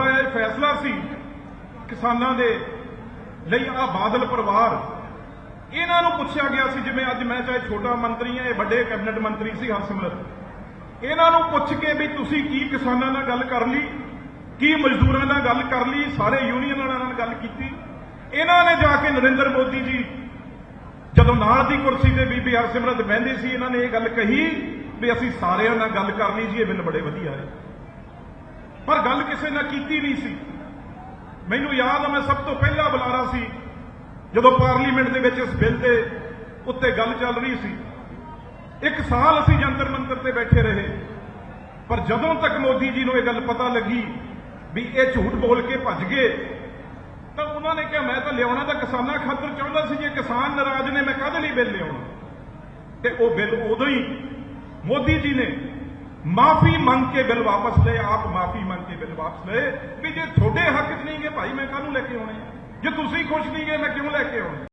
ਦਾ ਇਹ ਫੈਸਲਾ ਸੀ ਕਿਸਾਨਾਂ ਦੇ ਲਈ ਆ ਬਾਦਲ ਪਰਿਵਾਰ। ਇਹਨਾਂ ਨੂੰ ਪੁੱਛਿਆ ਗਿਆ ਸੀ ਜਿਵੇਂ ਅੱਜ ਮੈਂ ਚਾਹੇ ਛੋਟਾ ਮੰਤਰੀ ਹਾਂ ਇਹ ਵੱਡੇ ਕੈਬਨਿਟ ਮੰਤਰੀ ਸੀ ਹਰਸਿਮਰਤ। ਇਹਨਾਂ ਨੂੰ ਪੁੱਛ ਕੇ ਵੀ ਤੁਸੀਂ ਕੀ ਕਿਸਾਨਾਂ ਨਾਲ ਗੱਲ ਕਰ ਲਈ, ਕੀ ਮਜ਼ਦੂਰਾਂ ਨਾਲ ਗੱਲ ਕਰ ਲਈ, ਸਾਰੇ ਯੂਨੀਅਨਾਂ ਨਾਲ ਗੱਲ ਕੀਤੀ। ਇਹਨਾਂ ਨੇ ਜਾ ਕੇ ਨਰਿੰਦਰ ਮੋਦੀ ਜੀ ਜਦੋਂ ਨਾਲ ਦੀ ਕੁਰਸੀ ਤੇ ਬੀਬੀ ਹਰਸਿਮਰਤ ਬਹਿੰਦੀ ਸੀ, ਇਹਨਾਂ ਨੇ ਇਹ ਗੱਲ ਕਹੀ ਵੀ ਅਸੀਂ ਸਾਰਿਆਂ ਨਾਲ ਗੱਲ ਕਰ ਲਈ ਜੀ, ਇਹ ਬਿੱਲ ਬੜੇ ਵਧੀਆ ਹੈ ਕਿਸੇ ਨਾਲ ਕੀਤੀ ਨਹੀਂ ਸੀ। ਮੈਨੂੰ ਯਾਦ ਆ, ਮੈਂ ਸਭ ਤੋਂ ਪਹਿਲਾ ਬੁਲਾਰਾ ਸੀ, ਜਦੋਂ ਪਾਰਲੀਮੈਂਟ ਦੇ ਵਿੱਚ ਇਸ ਬਿੱਲ ਦੇ ਉੱਤੇ ਗੱਲ ਚੱਲ ਰਹੀ ਸੀ। ਇੱਕ ਸਾਲ ਅਸੀਂ ਜੰਤਰ ਮੰਤਰ ਤੇ ਬੈਠੇ ਰਹੇ, ਪਰ ਜਦੋਂ ਤੱਕ ਮੋਦੀ ਜੀ ਨੂੰ ਇਹ ਗੱਲ ਪਤਾ ਲੱਗੀ ਵੀ ਇਹ ਝੂਠ ਬੋਲ ਕੇ ਭੱਜ ਗਏ, ਤਾਂ ਉਹਨਾਂ ਨੇ ਕਿਹਾ, ਮੈਂ ਤਾਂ ਲਿਆਉਣਾ ਤਾਂ ਕਿਸਾਨਾਂ ਖਾਤਰ ਚਾਹੁੰਦਾ ਸੀ, ਜੇ ਕਿਸਾਨ ਨਾਰਾਜ਼ ਨੇ, ਮੈਂ ਕਾਹਦੇ ਲਈ ਬਿੱਲ ਲਿਆਉਣਾ? ਤੇ ਉਹ ਬਿੱਲ ਉਦੋਂ ਹੀ ਮੋਦੀ ਜੀ ਨੇ ਮਾਫੀ ਮੰਗ ਕੇ ਬਿੱਲ ਵਾਪਸ ਲਏ, ਆਪ ਮਾਫੀ ਮੰਗ ਕੇ ਬਿੱਲ ਵਾਪਸ ਲਏ। ਵੀ ਜੇ ਤੁਹਾਡੇ ਹੱਕ 'ਚ ਨਹੀਂ ਗਏ, ਭਾਈ ਮੈਂ ਕਾਹਨੂੰ ਲੈ ਕੇ ਆਉਣੇ? ਜੇ ਤੁਸੀਂ ਖੁਸ਼ ਨਹੀਂ ਗਏ, ਮੈਂ ਕਿਉਂ ਲੈ ਕੇ ਆਉਣੇ?